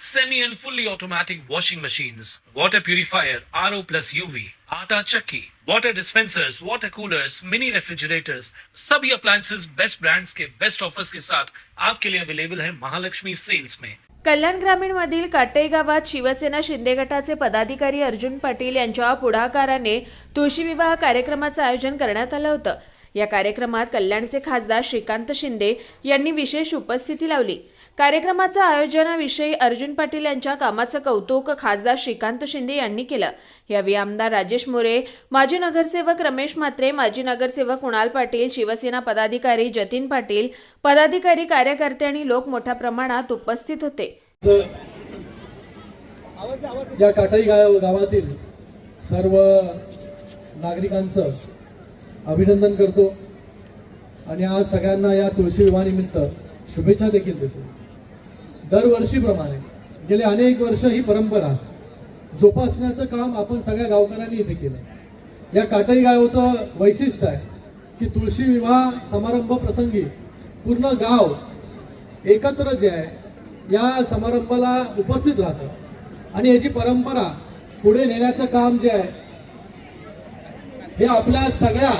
semi and fully automatic washing machines, water purifier, RO plus UV, आटा चक्की, water dispensers, water coolers, mini refrigerators, सभी appliances best brands के best offers के साथ आपके लिए अवेलेबल है महालक्ष्मी सेल्स में कल्याण ग्रामीणमधील काटई गावात शिवसेना शिंदे गटाचे पदाधिकारी अर्जुन पाटील यांच्या पुढाकाराने तुळशी विवाह कार्यक्रमाचं आयोजन करण्यात आलं होतं. या कार्यक्रमात कल्याणचे खासदार श्रीकांत शिंदे यांनी विशेष उपस्थिती लावली. कार्यक्रमाचा आयोजनाविषयी अर्जुन पाटील यांच्या कामाचं कौतुक खासदार श्रीकांत शिंदे यांनी केलं. यावेळी आमदार राजेश मोरे माजी नगरसेवक रमेश म्हात्रे माजी नगरसेवक कुणाल पाटील शिवसेना पदाधिकारी जतीन पाटील पदाधिकारी कार्यकर्ते आणि लोक मोठ्या प्रमाणात उपस्थित होते. या काटाई गावातील सर्व नागरिकांचं अभिनंदन करतो. आणि आज सगळ्यांना या तुळशी विवाहानिमित्त शुभेच्छा देखील देतो. दरवर्षीप्रमाणे. गेले अनेक वर्ष ही परंपरा. जोपासण्याचं काम आपण सगळ्या गावकऱ्यांनी इथे केलं या काटई गावचं वैशिष्ट्य आहे की तुळशी विवाह समारंभ प्रसंगी पूर्ण गाव एकत्र जे आहे या समारंभाला उपस्थित राहतं. आणि याची परंपरा पुढे नेण्याचं काम जे आहे हे आपल्या सगळ्या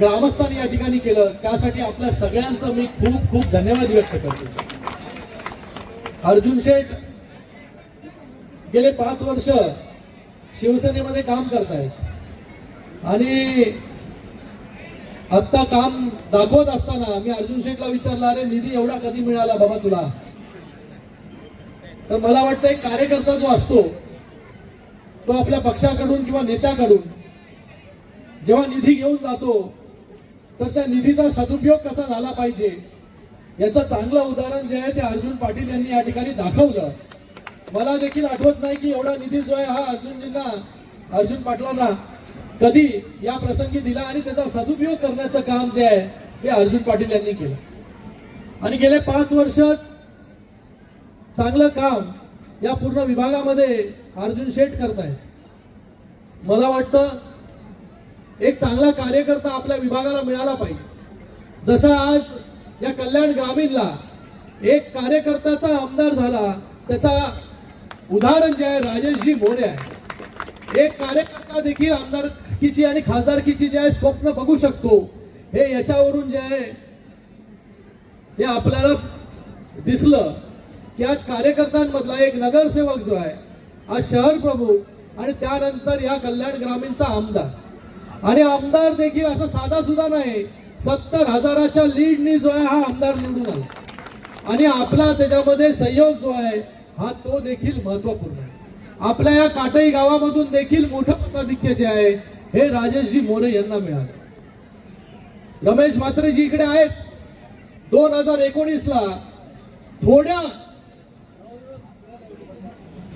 ग्रामस्थांनी या ठिकाणी केलं. त्यासाठी आपल्या सगळ्यांचं मी खूप खूप धन्यवाद व्यक्त करतो. अर्जुन शेठ गेले पाच वर्ष शिवसेनेमध्ये काम करतायत. आणि आत्ता काम दाखवत असताना मी अर्जुन शेठला विचारलं अरे निधी एवढा कधी मिळाला बाबा तुला? तर मला वाटतं एक कार्यकर्ता जो असतो तो आपल्या पक्षाकडून किंवा नेत्याकडून जेव्हा निधी घेऊन जातो तर त्या निधीचा सदुपयोग कसा झाला पाहिजे? याचं चांगलं उदाहरण जे आहे ते अर्जुन पाटील यांनी या ठिकाणी दाखवलं. मला देखील आठवत नाही की एवढा निधी जो आहे हा अर्जुनजींना अर्जुन पाटलांना कधी या प्रसंगी दिला आणि त्याचा सदुपयोग करण्याचं काम जे आहे ते अर्जुन पाटील यांनी केलं. आणि गेले पाच वर्ष चांगलं काम या पूर्ण विभागामध्ये अर्जुन शेठ करतायत. मला वाटतं एक चांगला कार्यकर्ता आपल्या विभागाला मिळाला पाहिजे. जसा आज या कल्याण ग्रामीणला एक कार्यकर्त्याचा आमदार झाला त्याचा उदाहरण जे आहे राजेशजी मोरे आहे. एक कार्यकर्ता देखील आमदारकीची आणि खासदारकीची जे आहे स्वप्न बघू शकतो. हे याच्यावरून जे आहे हे आपल्याला दिसलं की आज कार्यकर्त्यांमधला एक नगरसेवक जो आहे आज शहर प्रमुख आणि त्यानंतर या कल्याण ग्रामीणचा आमदार. आणि आमदार देखील असं साधा सुद्धा नाही सत्तर हजाराच्या लीडनी जो आहे हा आमदार निवडून आला. आणि आपला त्याच्यामध्ये सहयोग जो आहे हा तो देखील महत्त्वपूर्ण आहे. आपल्या या काटई गावामधून देखील मोठं मताधिक्य जे आहे हे राजेशजी मोरे यांना मिळाले. रमेश म्हात्रेजी इकडे आहेत. दोन हजार एकोणीसला थोड्या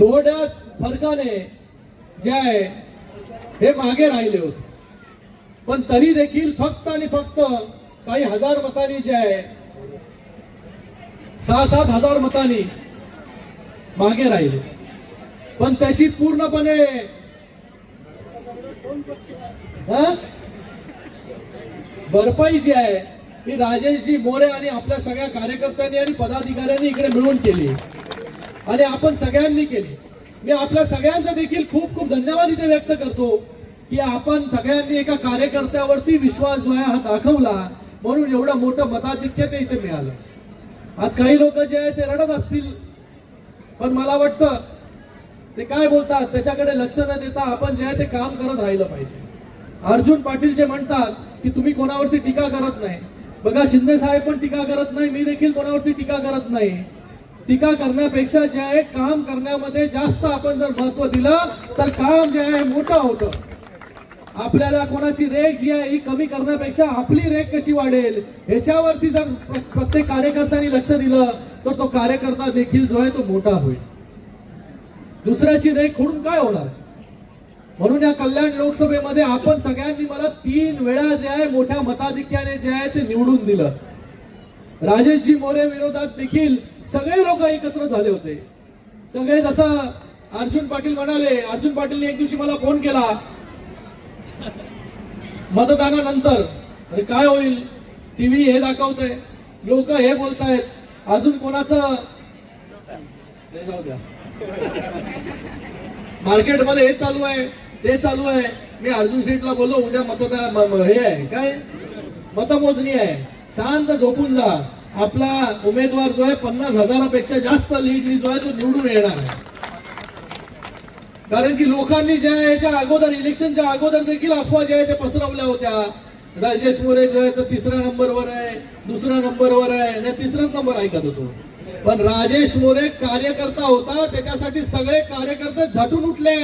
थोड्या फरकाने जे आहे हे मागे राहिले होते. पण तरी देखील फक्त आणि फक्त काही हजार मतांनी जे आहे सहा सात हजार मतांनी मागे राहिले. पण त्याची पूर्णपणे हा? भरपाई जी आहे ती राजेशजी मोरे आणि आपल्या सगळ्या कार्यकर्त्यांनी आणि पदाधिकाऱ्यांनी इकडे मिळून केली. आणि आपण सगळ्यांनी केली. मी आपल्या सगळ्यांचा देखील खूप खूप धन्यवाद इथे व्यक्त करतो. की आपण सगळ्यांनी एका कार्यकर्त्यावरती विश्वास जो आहे हा दाखवला म्हणून एवढं मोठं मताधिक्य ते इथे मिळालं. आज काही लोक जे आहे ते रडत असतील पण मला वाटतं ते काय बोलतात त्याच्याकडे लक्ष न देता आपण जे आहे ते काम करत राहिलं पाहिजे. अर्जुन पाटील जे म्हणतात की तुम्ही कोणावरती टीका करत नाही. बघा शिंदे साहेब पण टीका करत नाही मी देखील कोणावरती टीका करत नाही. टीका करण्यापेक्षा जे आहे काम करण्यामध्ये जास्त आपण जर महत्त्व दिलं तर काम जे आहे मोठं होतं. आपल्याला कोणाची रेट जी आहे ही कमी करण्यापेक्षा आपली रेट कशी वाढेल? याच्यावरती जर प्रत्येक कार्यकर्त्यांनी लक्ष दिलं तर तो कार्यकर्ता देखील जो आहे तो मोठा होईल. दुसऱ्याची रेट खोडून काय होणार? म्हणून या कल्याण लोकसभेमध्ये आपण सगळ्यांनी मला तीन वेळा जे आहे मोठ्या मताधिक्याने जे आहे ते निवडून दिलं. राजेशजी मोरे विरोधात देखील सगळे लोक एकत्र झाले होते. सगळे जसं अर्जुन पाटील म्हणाले अर्जुन पाटीलने एक दिवशी मला फोन केला मतदानानंतर अरे काय होईल टीव्ही हे दाखवतंय लोक हे बोलतायत अजून कोणाचं? जाऊ द्या. मार्केटमध्ये हे चालू आहे ते चालू आहे. मी अर्जुन शेठला बोललो उद्या मतदान हे आहे काय? मतमोजणी आहे. शांत झोपून जा. आपला उमेदवार जो आहे पन्नास हजारापेक्षा जास्त लीड जो आहे तो निवडून येणार आहे. कारण की लोकांनी ज्या याच्या अगोदर इलेक्शनच्या अगोदर देखील अफवा ज्या आहे त्या पसरवल्या होत्या. राजेश मोरे जो आहे तो तिसऱ्या नंबरवर आहे दुसऱ्या नंबरवर आहे नाही तिसराच नंबर ऐकत होतो. पण राजेश मोरे कार्यकर्ता होता त्याच्यासाठी सगळे कार्यकर्ते झटून उठले.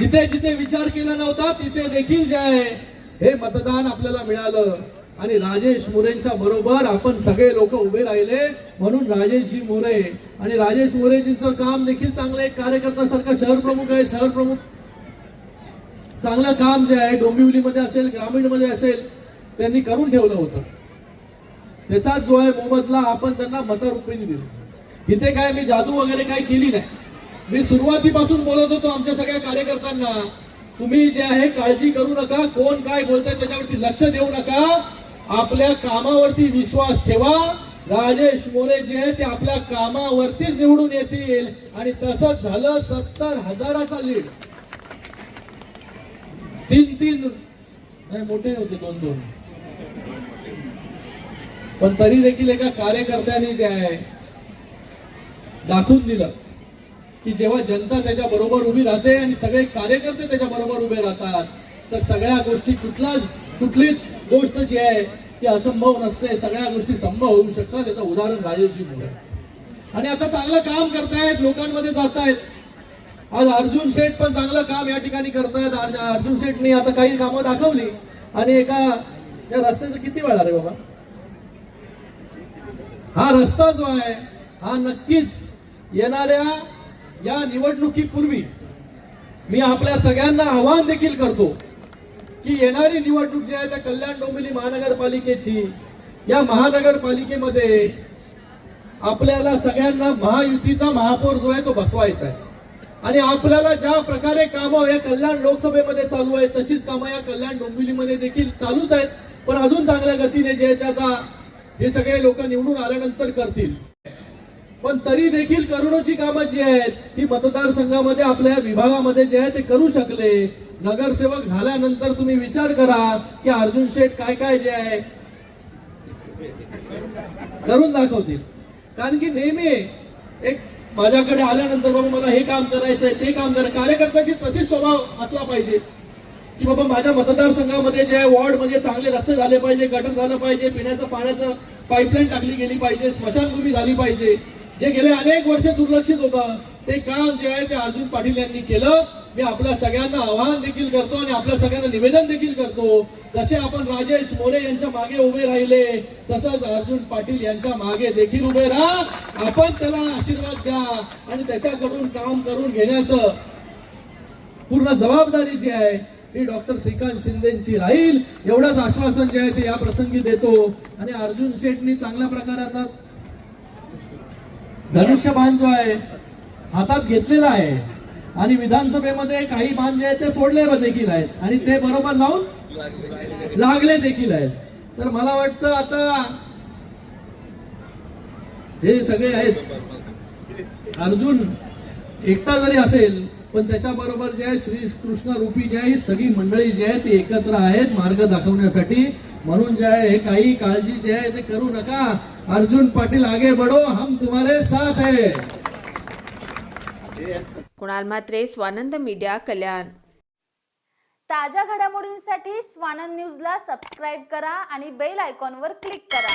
जिथे जिथे विचार केला नव्हता तिथे देखील जे आहे हे मतदान आपल्याला मिळालं. आणि राजेश मोरेंच्या बरोबर आपण सगळे लोक उभे राहिले. म्हणून राजेशजी मोरे आणि राजेश मोरेजींचं काम देखील चांगलं आहे. कार्यकर्ता सारखा शहर प्रमुख आहे शहर प्रमुख. चांगलं काम जे आहे डोंबिवलीमध्ये असेल ग्रामीणमध्ये असेल त्यांनी करून ठेवलं होतं. त्याचा जो आहे मोबदला आपण त्यांना मतरूपीने दिला. इथे काय मी जादू वगैरे काही केली नाही. मी सुरुवातीपासून बोलत होतो आमच्या सगळ्या कार्यकर्त्यांना तुम्ही जे आहे काळजी करू नका कोण काय बोलतंय त्याच्यावरती लक्ष देऊ नका. आपल्या कामावरती विश्वास ठेवा. राजेश मोरे जे आहे ते आपल्या कामावरतीच निवडून येतील. आणि तसंच झालं सत्तर हजाराचा लीड. तीन तीन. नाही मोठे होते दोन दोन. पण तरी देखील एका कार्यकर्त्याने जे आहे दाखवून दिलं की जेव्हा जनता त्याच्या बरोबर उभी राहते आणि सगळे कार्यकर्ते त्याच्या बरोबर उभे राहतात तर सगळ्या गोष्टी कुठलाच कुठलीच गोष्ट जी आहे ती असंभव नसते. सगळ्या गोष्टी संभव होऊ शकतात. त्याचं उदाहरण राजेशजी मुळे आणि आता चांगलं काम करतायत लोकांमध्ये जातायत. आज अर्जुन शेठ पण चांगलं काम या ठिकाणी करतायत. अर्ज- अर्जुन शेठनी आता काही कामं दाखवली. आणि एका या रस्त्याचं किती वेळा रे बाबा? हा रस्ता जो आहे हा नक्कीच येणाऱ्या या निवडणुकीपूर्वी मी आपल्या सगळ्यांना आवाहन देखील करतो. की येणारी निवडणूक जी आहे त्या कल्याण डोंबिवली महानगरपालिकेची या महानगरपालिकेमध्ये आपल्याला सगळ्यांना महायुतीचा महापौर जो आहे तो बसवायचा आहे. आणि आपल्याला ज्या प्रकारे कामं या कल्याण लोकसभेमध्ये चालू आहेत तशीच कामं या कल्याण डोंबिवलीमध्ये देखील चालूच आहेत. पण अजून चांगल्या गतीने जे आहे आता हे सगळे लोक निवडून आल्यानंतर करतील. पण तरी देखील करोडोची कामं जी आहेत ही मतदारसंघामध्ये आपल्या विभागामध्ये जे आहे ते करू शकले. नगरसेवक झाल्यानंतर तुम्ही विचार करा की अर्जुन शेठ काय काय जे आहे करून दाखवतील. कारण की नेहमी एक माझ्याकडे आल्यानंतर बाबा मला हे काम करायचंय ते काम करा. कार्यकर्त्याची तशीच स्वभाव असला पाहिजे. की बाबा माझ्या मतदारसंघामध्ये जे आहे वॉर्डमध्ये चांगले रस्ते झाले पाहिजे गटर झालं पाहिजे पिण्याचं पाण्याचं पाईपलाईन टाकली गेली पाहिजे स्मशानभूमी झाली पाहिजे. जे गेले अनेक वर्ष दुर्लक्षित होतं ते काम जे आहे ते अर्जुन पाटील यांनी केलं. मी आपल्या सगळ्यांना आवाहन देखील करतो आणि आपल्या सगळ्यांना निवेदन देखील करतो. जसे आपण राजेश मोरे यांच्या मागे उभे राहिले तसंच अर्जुन पाटील यांच्या मागे देखील उभे राहा. आपण त्याला आशीर्वाद द्या आणि त्याच्याकडून काम करून घेण्याचं पूर्ण जबाबदारी जी आहे ही डॉक्टर श्रीकांत शिंदेची राहील. एवढंच आश्वासन जे आहे ते या प्रसंगी देतो. आणि अर्जुन शेठनी चांगल्या प्रकारे आता धनुष्यबाण जो आहे हातात घेतलेला आहे. आणि विधानसभेमध्ये काही बाण जे आहेत ते सोडले देखील आहेत. आणि ते बरोबर लावून लागले देखील आहेत. तर मला वाटतं आता हे सगळे आहेत. अर्जुन एकटा जरी असेल पण त्याच्याबरोबर जे आहे श्री कृष्ण रूपी जे आहे सगळी मंडळी जी आहे ती एकत्र आहेत मार्ग दाखवण्यासाठी. म्हणून जे आहे हे काही काळजी जे आहे ते करू नका. अर्जुन पाटील आगे बढो. हम तुम्हारे साथ है. कुणाल म्हात्रे स्वानंद मीडिया कल्याण. ताज्या घडामोडींसाठी स्वानंद न्यूजला सबस्क्राईब करा आणि बेल आयकॉनवर क्लिक करा.